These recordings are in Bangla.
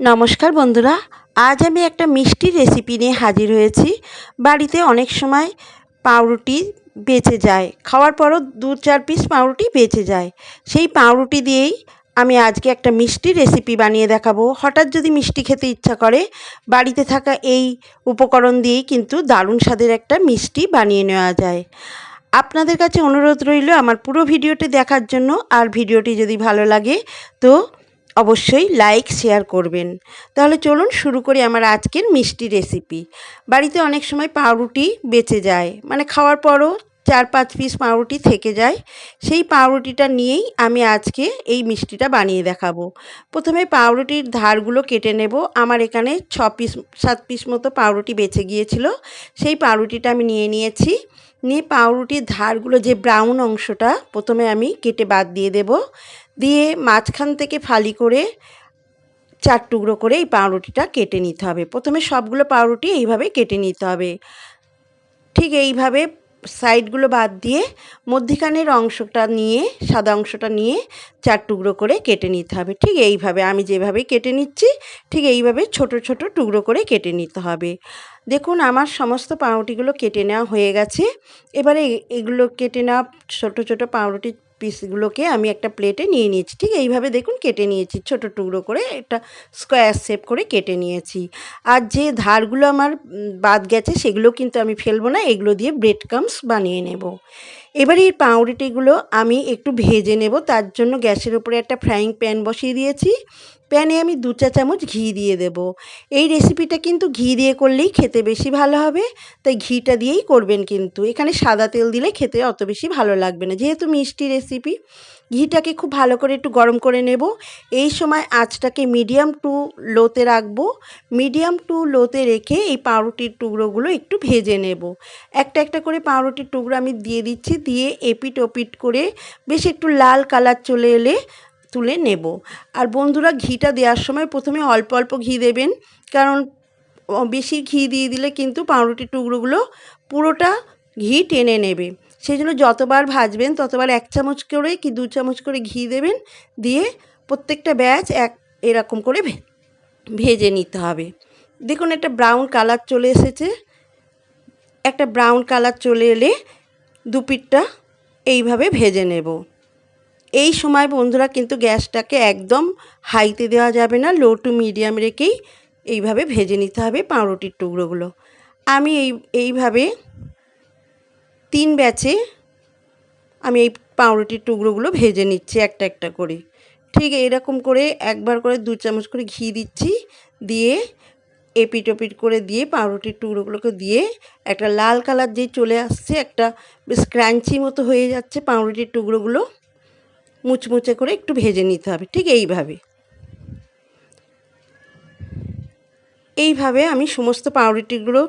নমস্কার বন্ধুরা, আজ আমি একটা মিষ্টি রেসিপি নিয়ে হাজির হয়েছি। বাড়িতে অনেক সময় পাউরুটি বেঁচে যায়। খাওয়ার পরও দু চার পিস পাউরুটি বেঁচে যায়। সেই পাউরুটি দিয়েই আমি আজকে একটা মিষ্টি রেসিপি বানিয়ে দেখাবো। হঠাৎ যদি মিষ্টি খেতে ইচ্ছা করে, বাড়িতে থাকা এই উপকরণ দিয়েই কিন্তু দারুণ স্বাদের একটা মিষ্টি বানিয়ে নেওয়া যায়। আপনাদের কাছে অনুরোধ রইল আমার পুরো ভিডিওটি দেখার জন্য। আর ভিডিওটি যদি ভালো লাগে, তো অবশ্যই লাইক শেয়ার করবেন। তাহলে চলুন শুরু করি আমার আজকের মিষ্টি রেসিপি বাড়িতে অনেক সময় পাউরুটি বেঁচে যায়। মানে খাওয়ার পরও চার পাঁচ পিস পাউরুটি থেকে যায়। সেই পাউরুটিটা নিয়েই আমি আজকে এই মিষ্টিটা বানিয়ে দেখাবো। প্রথমে পাউরুটির ধারগুলো কেটে নেব। আমার এখানে ছ পিস সাত পিস মতো পাউরুটি বেঁচে গিয়েছিল। সেই পাউরুটিটা আমি নিয়ে নিয়েছি। নিয়ে পাউরুটির ধারগুলো যে ব্রাউন অংশটা প্রথমে আমি কেটে বাদ দিয়ে দেব। দিয়ে মাঝখান থেকে ফালি করে চার টুকরো করে এই পাউরুটিটা কেটে নিতে হবে। প্রথমে সবগুলো পাউরুটি এইভাবে কেটে নিতে হবে। ঠিক এইভাবে সাইডগুলো বাদ দিয়ে মধ্যিখানের অংশটা নিয়ে, সাদা অংশটা নিয়ে চার টুকরো করে কেটে নিতে হবে। ঠিক এইভাবে আমি যেভাবে কেটে নিচ্ছি, ঠিক এইভাবে ছোট ছোট টুকরো করে কেটে নিতে হবে। দেখুন আমার সমস্ত পাউরুটিগুলো কেটে নেওয়া হয়ে গেছে। এবারে এগুলো কেটে নেওয়া ছোটো ছোটো পাউরুটি পিসগুলোকে আমি একটা প্লেটে নিয়ে নিয়েছি। ঠিক এইভাবে দেখুন কেটে নিয়েছি, ছোট টুকরো করে একটা স্কোয়ার শেপ করে কেটে নিয়েছি। আর যে ধারগুলো আমার বাদ গেছে সেগুলো কিন্তু আমি ফেলব না, এগুলো দিয়ে ব্রেড কামস বানিয়ে নেব। এবারে এই পাউরুটিগুলো আমি একটু ভেজে নেব, তার জন্য গ্যাসের উপরে একটা ফ্রাইং প্যান বসিয়ে দিয়েছি। প্যানে আমি দু চা চামচ ঘি দিয়ে দেব। এই রেসিপিটা কিন্তু ঘি দিয়ে করলেই খেতে বেশি ভালো হবে, তাই ঘিটা দিয়েই করবেন কিন্তু। এখানে সাদা তেল দিলে খেতে অত বেশি ভালো লাগবে না, যেহেতু মিষ্টি রেসিপি ঘিটাকে খুব ভালো করে একটু গরম করে নেব। এই সময় আঁচটাকে মিডিয়াম টু লোতে রাখব। মিডিয়াম টু লোতে রেখে এই পাউরুটির টুকরোগুলো একটু ভেজে নেব। একটা একটা করে পাউরুটির টুকরো আমি দিয়ে দিচ্ছি, দিয়ে এপিট ওপিট করে বেশ একটু লাল কালার চলে এলে তুলে নেব। আর বন্ধুরা, ঘিটা দেওয়ার সময় প্রথমে অল্প অল্প ঘি দেবেন, কারণ বেশি ঘি দিয়ে দিলে কিন্তু পাউরুটির টুকরোগুলো পুরোটা ঘি টেনে নেবে। সেই জন্য যতবার ভাজবেন, ততবার এক চামচ করে কি দু চামচ করে ঘি দেবেন, দিয়ে প্রত্যেকটা ব্যাচ এক এরকম করে ভেজে নিতে হবে। দেখুন একটা ব্রাউন কালার চলে এসেছে। একটা ব্রাউন কালার চলে এলে দুপিটটা এইভাবে ভেজে নেব। এই সময় বন্ধুরা কিন্তু গ্যাসটাকে একদম হাইতে দেওয়া যাবে না, লো টু মিডিয়াম রেখেই এইভাবে ভেজে নিতে হবে পাউরুটির টুকরোগুলো। আমি এই, এইভাবে তিন ব্যাচে আমি এই পাউরুটির টুকরোগুলো ভেজে নিচ্ছি একটা একটা করে। ঠিক এইরকম করে একবার করে দু চামচ করে ঘি দিচ্ছি, দিয়ে এপিট ওপিট করে দিয়ে পাউরুটির টুকরোগুলোকে দিয়ে একটা লাল কালার যে চলে আসছে, একটা বেশ মতো হয়ে যাচ্ছে পাউরুটির টুকরোগুলো। মুচমুচে করে একটু ভেজে নিতে হবে, ঠিক এইভাবে। এইভাবে আমি সমস্ত পাউরুটিগুলো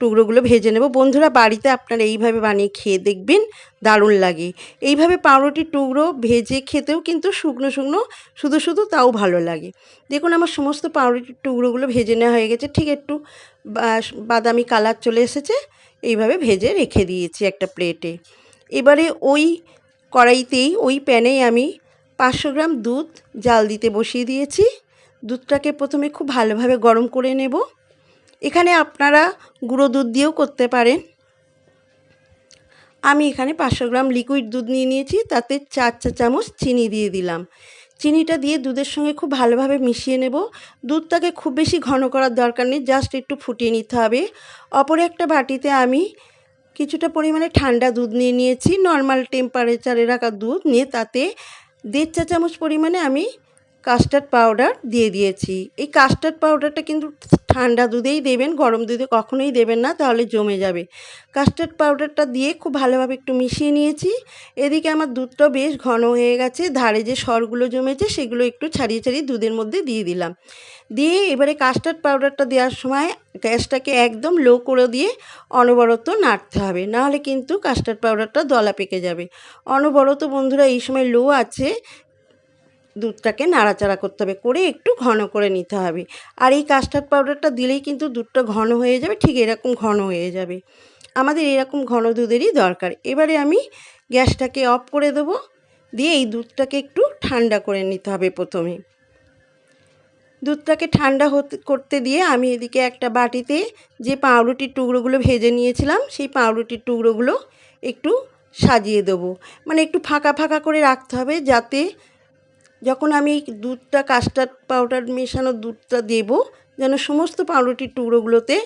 টুকরোগুলো ভেজে নেব। বন্ধুরা, বাড়িতে আপনারা এইভাবে বানিয়ে খেয়ে দেখবেন, দারুণ লাগে। এইভাবে পাউরুটির টুকরো ভেজে খেতেও কিন্তু শুকনো শুকনো, শুধু শুধু তাও ভালো লাগে। দেখুন, আমার সমস্ত পাউরুটির টুকরোগুলো ভেজে নেওয়া হয়ে গেছে। ঠিক একটু বাদামি কালার চলে এসেছে। এইভাবে ভেজে রেখে দিয়েছি একটা প্লেটে। এবারে ওই কড়াইতেই, ওই প্যানেই আমি পাঁচশো গ্রাম দুধ জাল দিতে বসিয়ে দিয়েছি। দুধটাকে প্রথমে খুব ভালোভাবে গরম করে নেব। এখানে আপনারা গুঁড়ো দুধ দিয়েও করতে পারেন। আমি এখানে পাঁচশো গ্রাম লিকুইড দুধ নিয়ে নিয়েছি, তাতে চার চা চামচ চিনি দিয়ে দিলাম। চিনিটা দিয়ে দুধের সঙ্গে খুব ভালোভাবে মিশিয়ে নেব। দুধটাকে খুব বেশি ঘন করার দরকার নেই, জাস্ট একটু ফুটিয়ে নিতে হবে। অপরে একটা বাটিতে আমি কিছুটা পরিমাণে ঠান্ডা দুধ নিয়ে নিয়েছি নর্মাল টেম্পারেচারে রাখা দুধ নিয়ে, তাতে দেড় চা চামচ পরিমাণে আমি কাস্টার্ড পাউডার দিয়ে দিয়েছি। এই কাস্টার্ড পাউডারটা কিন্তু ঠান্ডা দুধেই দেবেন, গরম দুধে কখনোই দেবেন না, তাহলে জমে যাবে। কাস্টার্ড পাউডারটা দিয়ে খুব ভালোভাবে একটু মিশিয়ে নিয়েছি। এদিকে আমার দুধটা বেশ ঘন হয়ে গেছে, ধারে যে সরগুলো জমেছে সেগুলো একটু ছাড়িয়ে ছাড়িয়ে দুধের মধ্যে দিয়ে দিলাম। দিয়ে এবারে কাস্টার্ড পাউডারটা দেওয়ার সময় গ্যাসটাকে একদম লো করে দিয়ে অনবরত নাড়তে হবে, নাহলে কিন্তু কাস্টার্ড পাউডারটা দলা পেকে যাবে। অনবরত বন্ধুরা, এই সময় লো আছে দুধটাকে নাড়াচাড়া করতে হবে, করে একটু ঘন করে নিতে হবে। আর এই কাস্টার্ড পাউডারটা দিলেই কিন্তু দুধটা ঘন হয়ে যাবে, ঠিক এরকম ঘন হয়ে যাবে। আমাদের এরকম ঘন দুধেরই দরকার। এবারে আমি গ্যাসটাকে অফ করে দেবো, দিয়ে এই দুধটাকে একটু ঠান্ডা করে নিতে হবে প্রথমে। দুধটাকে ঠান্ডা করতে দিয়ে আমি এদিকে একটা বাটিতে যে পাউরুটির টুকরোগুলো ভেজে নিয়েছিলাম, সেই পাউরুটির টুকরোগুলো একটু সাজিয়ে দেবো। মানে একটু ফাঁকা ফাঁকা করে রাখতে হবে, যাতে যখন আমি দুধটা কাস্টার্ড পাউডার মেশানো দুধটা দেব, যেন সমস্ত পাউরুটির টুকরোগুলোতে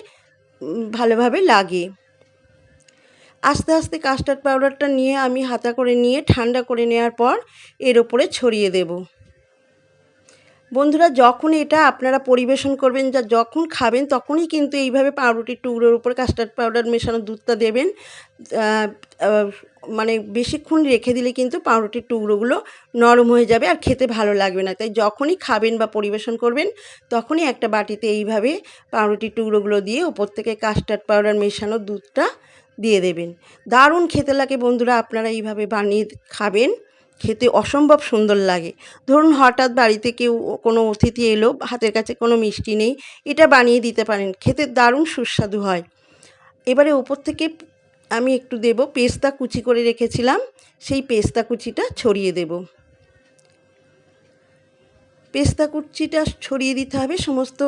ভালোভাবে লাগে। আস্তে আস্তে কাস্টার্ড পাউডারটা নিয়ে আমি হাতা করে নিয়ে, ঠান্ডা করে নেওয়ার পর, এর ওপরে ছড়িয়ে দেব। বন্ধুরা, যখন এটা আপনারা পরিবেশন করবেন, যা যখন খাবেন, তখনই কিন্তু এইভাবে পাউরুটির টুকরোর উপরে কাস্টার্ড পাউডার মেশানো দুধটা দেবেন। মানে বেশিক্ষণ রেখে দিলে কিন্তু পাউরুটির টুকরোগুলো নরম হয়ে যাবে আর খেতে ভালো লাগবে না। তাই যখনই খাবেন বা পরিবেশন করবেন, তখনই একটা বাটিতে এইভাবে পাউরুটির টুকরোগুলো দিয়ে ওপর থেকে কাস্টার্ড পাউডার মেশানো দুধটা দিয়ে দেবেন। দারুণ খেতে লাগে বন্ধুরা, আপনারা এইভাবে বানিয়ে খাবেন। খেতে অসম্ভব সুন্দর লাগে। ধরুন হঠাৎ বাড়িতে কেউ কোনো অতিথি এলো, হাতের কাছে কোনো মিষ্টি নেই, এটা বানিয়ে দিতে পারেন, খেতে দারুণ সুস্বাদু হয়। এবারে ওপর থেকে আমি একটু দেব, পেস্তা কুচি করে রেখেছিলাম, সেই পেস্তা কুচিটা ছড়িয়ে দেব। পেস্তা কুচিটা ছড়িয়ে দিতে হবে, সমস্ত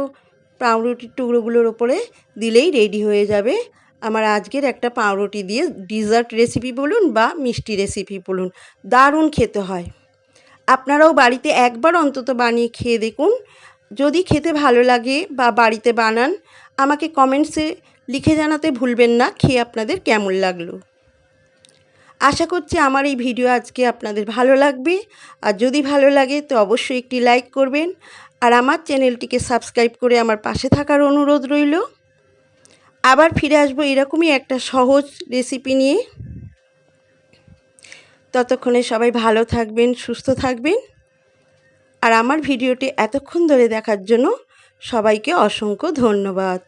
পাউরুটির টুকরোগুলোর ওপরে দিলেই রেডি হয়ে যাবে। আমার আজকের একটা পাউরুটি দিয়ে ডিজার্ট রেসিপি বলুন বা মিষ্টি রেসিপি বলুন, দারুণ খেতে হয়। আপনারাও বাড়িতে একবার অন্তত বানিয়ে খেয়ে দেখুন। যদি খেতে ভালো লাগে বা বাড়িতে বানান, আমাকে কমেন্টসে লিখে জানাতে ভুলবেন না, খেয়ে আপনাদের কেমন লাগল। আশা করছি আমার এই ভিডিও আজকে আপনাদের ভালো লাগবে। আর যদি ভালো লাগে তো অবশ্যই একটি লাইক করবেন। আর আমার চ্যানেলটিকে সাবস্ক্রাইব করে আমার পাশে থাকার অনুরোধ রইল। আবার ফিরে আসব এরকমই একটা সহজ রেসিপি নিয়ে। ততক্ষণে সবাই ভালো থাকবেন, সুস্থ থাকবেন। আর আমার ভিডিওটি এতক্ষণ ধরে দেখার জন্য সবাইকে অসংখ্য ধন্যবাদ।